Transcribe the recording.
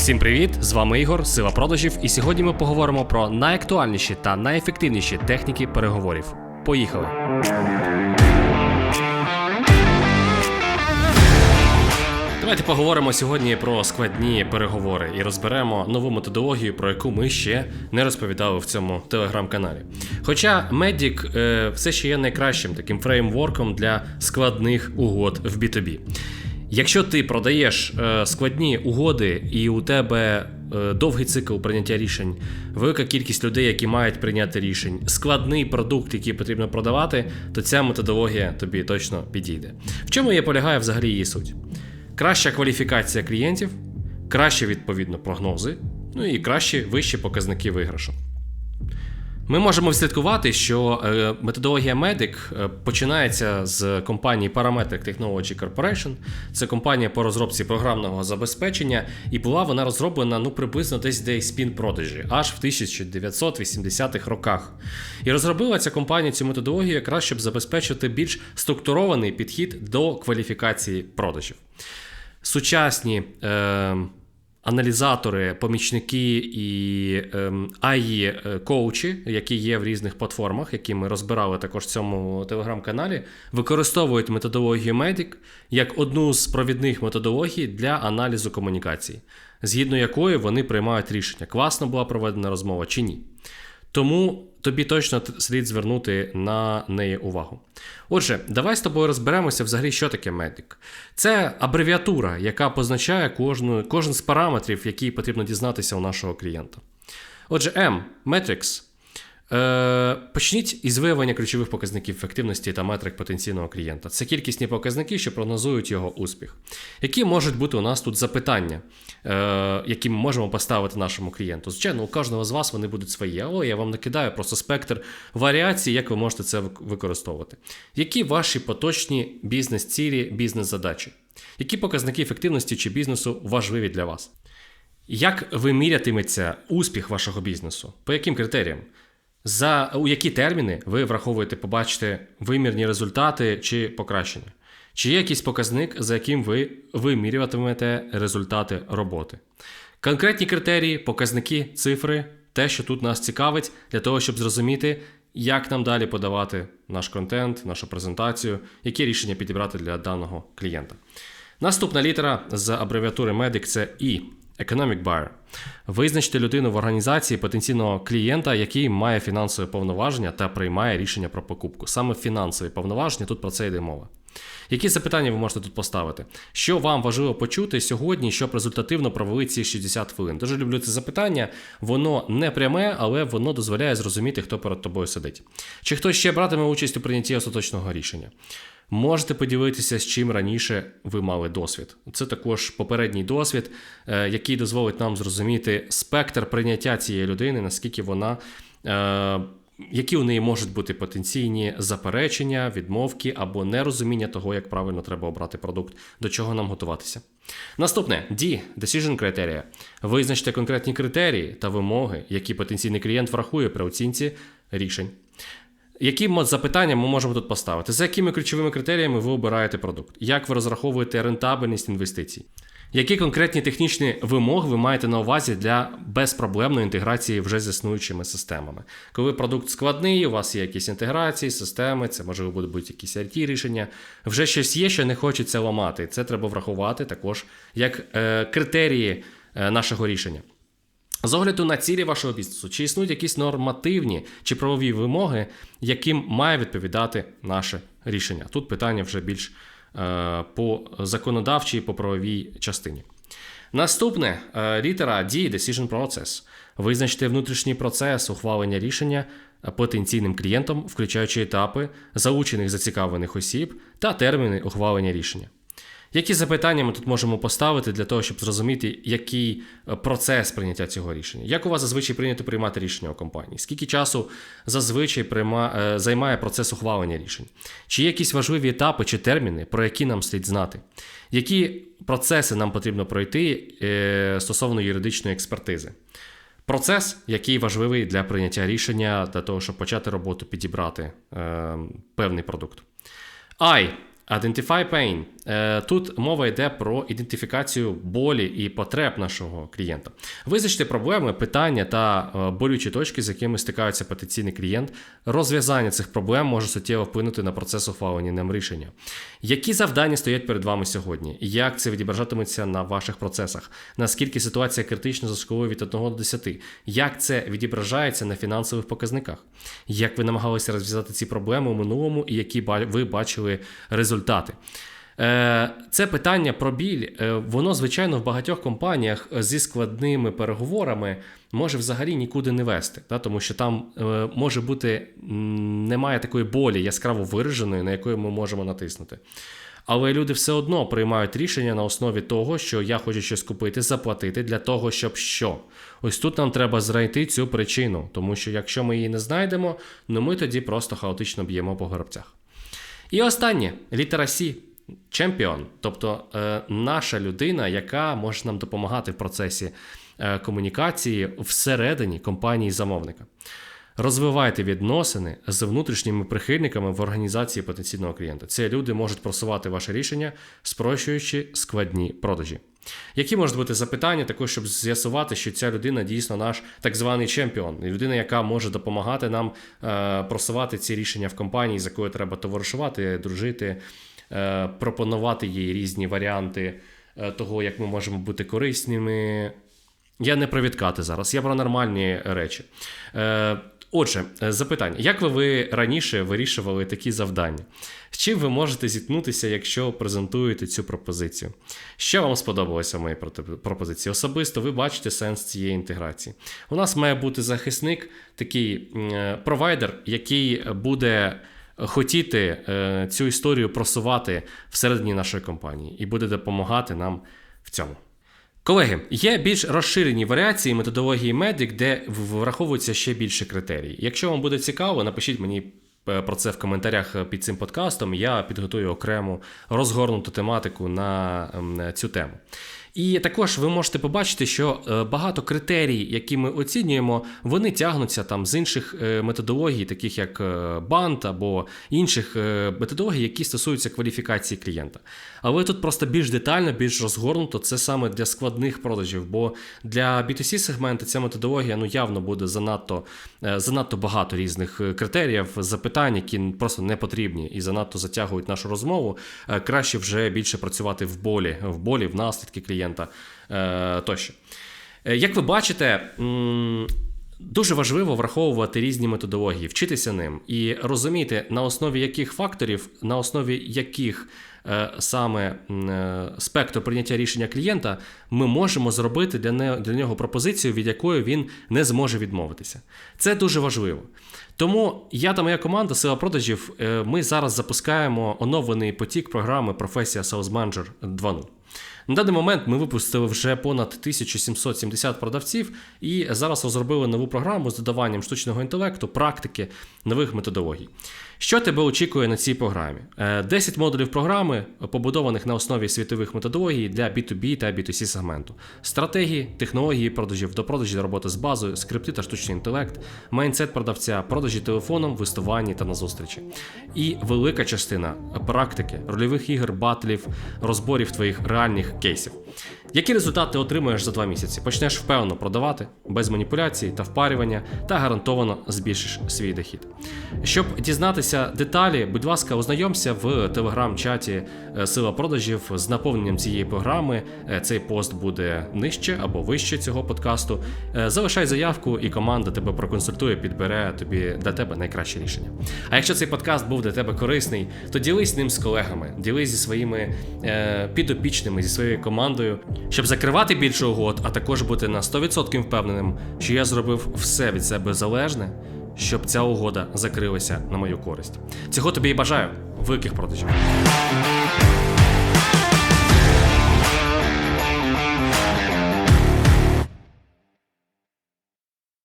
Всім привіт! З вами Ігор, Сила продажів, і сьогодні ми поговоримо про найактуальніші та найефективніші техніки переговорів. Поїхали! Давайте поговоримо сьогодні про складні переговори і розберемо нову методологію, про яку ми ще не розповідали в цьому телеграм-каналі. Хоча Medic е, все ще є найкращим таким фреймворком для складних угод в B2B. Якщо ти продаєш е, складні угоди, і у тебе е, довгий цикл прийняття рішень, велика кількість людей, які мають прийняти рішень, складний продукт, який потрібно продавати, то ця методологія тобі точно підійде. В чому є полягає взагалі її суть? Краща кваліфікація клієнтів, краще відповідно прогнози, ну і кращі вищі показники виграшу. Ми можемо відслідкувати, що е, методологія Medic е, починається з компанії Parametric Technology Corporation. Це компанія по розробці програмного забезпечення, і була вона розроблена ну приблизно десь десь спін продажі, аж в 1980-х роках. І розробила ця компанія цю методологію якраз щоб забезпечити більш структурований підхід до кваліфікації продажів. Сучасні. Е, аналізатори, помічники і ем, аі коучі, які є в різних платформах, які ми розбирали також в цьому телеграм-каналі, використовують методологію Medic як одну з провідних методологій для аналізу комунікації, згідно якої вони приймають рішення, класно була проведена розмова чи ні. Тому тобі точно слід звернути на неї увагу. Отже, давай з тобою розберемося взагалі, що таке медик. Це абревіатура, яка позначає кожну, кожен з параметрів, які потрібно дізнатися у нашого клієнта. Отже, M Metrics Е, Почніть із виявлення ключових показників ефективності та метрик потенційного клієнта. Це кількісні показники, що прогнозують його успіх. Які можуть бути у нас тут запитання, е, які ми можемо поставити нашому клієнту? Звичайно, у кожного з вас вони будуть свої, але я вам накидаю просто спектр варіацій, як ви можете це використовувати. Які ваші поточні бізнес-цілі, бізнес-задачі? Які показники ефективності чи бізнесу важливі для вас? Як ви мірятиметься успіх вашого бізнесу? По яким критеріям? За у які терміни ви враховуєте побачити вимірні результати чи покращення? Чи є якийсь показник, за яким ви вимірюватимете результати роботи? Конкретні критерії, показники, цифри, те, що тут нас цікавить, для того, щоб зрозуміти, як нам далі подавати наш контент, нашу презентацію, які рішення підібрати для даного клієнта. Наступна літера з абревіатури MEDIC це І. Economic Buyer. Визначте людину в організації потенційного клієнта, який має фінансові повноваження та приймає рішення про покупку. Саме фінансові повноваження, тут про це йде мова. Які запитання ви можете тут поставити? Що вам важливо почути сьогодні, щоб результативно провели ці 60 хвилин? Дуже люблю це запитання, воно не пряме, але воно дозволяє зрозуміти, хто перед тобою сидить. Чи хтось ще братиме участь у прийнятті остаточного рішення? Можете поділитися, з чим раніше ви мали досвід. Це також попередній досвід, е, який дозволить нам зрозуміти спектр прийняття цієї людини, наскільки вона. Е, які у неї можуть бути потенційні заперечення, відмовки або нерозуміння того, як правильно треба обрати продукт, до чого нам готуватися. Наступне D – Decision Criteria. Визначте конкретні критерії та вимоги, які потенційний клієнт врахує при оцінці рішень. Які запитання ми можемо тут поставити? За якими ключовими критеріями ви обираєте продукт? Як ви розраховуєте рентабельність інвестицій? Які конкретні технічні вимоги ви маєте на увазі для безпроблемної інтеграції вже з існуючими системами? Коли продукт складний, у вас є якісь інтеграції, системи, це можливо бути якісь it рішення, вже щось є, що не хочеться ламати. Це треба врахувати також як е, критерії е, нашого рішення. З огляду на цілі вашого бізнесу, чи існують якісь нормативні чи правові вимоги, яким має відповідати наше рішення? Тут питання вже більш е, по законодавчій, по правовій частині. Наступне е, літера D – Decision Process. Визначте внутрішній процес ухвалення рішення потенційним клієнтом, включаючи етапи залучених зацікавлених осіб та терміни ухвалення рішення. Які запитання ми тут можемо поставити для того, щоб зрозуміти, який е, процес прийняття цього рішення? Як у вас зазвичай прийнято приймати рішення у компанії? Скільки часу зазвичай прийма... Е, займає процес ухвалення рішень? Чи є якісь важливі етапи чи терміни, про які нам слід знати? Які процеси нам потрібно пройти е, стосовно юридичної експертизи? Процес, який важливий для прийняття рішення, для того, щоб почати роботу, підібрати певний продукт. I Identify pain. Е, Тут мова йде про ідентифікацію болі і потреб нашого клієнта. Визначте проблеми, питання та е, болючі точки, з якими стикається потенційний клієнт. Розв'язання цих проблем може суттєво вплинути на процес ухвалення ним рішення. Які завдання стоять перед вами сьогодні? Як це відображатиметься на ваших процесах? Наскільки ситуація критична за шкалою від 1 до 10? Як це відображається на фінансових показниках? Як ви намагалися розв'язати ці проблеми у минулому і які ви бачили результати? Е, Це питання про біль, е, воно, звичайно, в багатьох компаніях зі складними переговорами може взагалі нікуди не вести, та? тому що там е, може бути немає такої болі яскраво вираженої, на якої ми можемо натиснути. Але люди все одно приймають рішення на основі того, що я хочу щось купити, заплатити для того, щоб що. Ось тут нам треба знайти цю причину, тому що якщо ми її не знайдемо, ну ми тоді просто хаотично б'ємо по горобцях. І останнє літера Сі. Чемпіон, тобто е, наша людина, яка може нам допомагати в процесі е, комунікації всередині компанії замовника. Розвивайте відносини з внутрішніми прихильниками в організації потенційного клієнта. Ці люди можуть просувати ваше рішення, спрощуючи складні продажі. Які можуть бути запитання, також щоб з'ясувати, що ця людина дійсно наш так званий чемпіон, людина, яка може допомагати нам е, просувати ці рішення в компанії, з якою треба товаришувати, дружити, е, пропонувати їй різні варіанти е, того, як ми можемо бути корисними. Я не про відкати зараз, я про нормальні речі. Е, Отже, е, запитання: як ви, раніше вирішували такі завдання? З чим ви можете зіткнутися, якщо презентуєте цю пропозицію? Що вам сподобалося в моїй пропозиції? Особисто ви бачите сенс цієї інтеграції. У нас має бути захисник, такий е, провайдер, який буде хотіти е, цю історію просувати всередині нашої компанії і буде допомагати нам в цьому. Колеги, є більш розширені варіації методології медик, де враховуються ще більше критерій. Якщо вам буде цікаво, напишіть мені е, про це в коментарях е, під цим подкастом. Я підготую окрему розгорнуту тематику на ем, цю тему. І також ви можете побачити, що е, багато критерій, які ми оцінюємо, вони тягнуться там з інших е, методологій, таких як е, бант або інших е, методологій, які стосуються кваліфікації клієнта. Але тут просто більш детально, більш розгорнуто це саме для складних продажів, бо для B2C сегменту ця методологія ну явно буде занадто, е, занадто багато різних е, критеріїв, запитань, які просто не потрібні і занадто затягують нашу розмову. Е, Краще вже більше працювати в болі, в болі, в наслідки клієнта е, тощо. Е, Як ви бачите, дуже важливо враховувати різні методології, вчитися ним і розуміти, на основі яких факторів, на основі яких е, саме спектру прийняття рішення клієнта ми можемо зробити для, нього пропозицію, від якої він не зможе відмовитися. Це дуже важливо. Тому я та моя команда Сила продажів. Ми зараз запускаємо оновлений потік програми Професія Sales Manager 2.0. На даний момент ми випустили вже понад 1770 продавців і зараз розробили нову програму з додаванням штучного інтелекту, практики, нових методологій. Що тебе очікує на цій програмі? Е, 10 модулів програми, побудованих на основі світових методологій для B2B та B2C сегменту, стратегії, технології продажів до продажі роботи з базою, скрипти та штучний інтелект, майндсет продавця, продажі телефоном, вистуванні та на зустрічі. І велика частина практики, рольових ігор, батлів, розборів твоїх реальних кейсів. Які результати отримуєш за два місяці? Почнеш впевнено продавати, без маніпуляцій та впарювання, та гарантовано збільшиш свій дохід. Щоб дізнатися деталі, будь ласка, ознайомся в телеграм-чаті е, Сила продажів з наповненням цієї програми. Е, Цей пост буде нижче або вище цього подкасту. Е, Залишай заявку, і команда тебе проконсультує, підбере тобі для тебе найкраще рішення. А якщо цей подкаст був для тебе корисний, то ділись ним з колегами, ділись зі своїми підопічними, зі своєю командою, щоб закривати більше угод, а також бути на 100% впевненим, що я зробив все від себе залежне, щоб ця угода закрилася на мою користь. Цього тобі і бажаю. Великих продажів.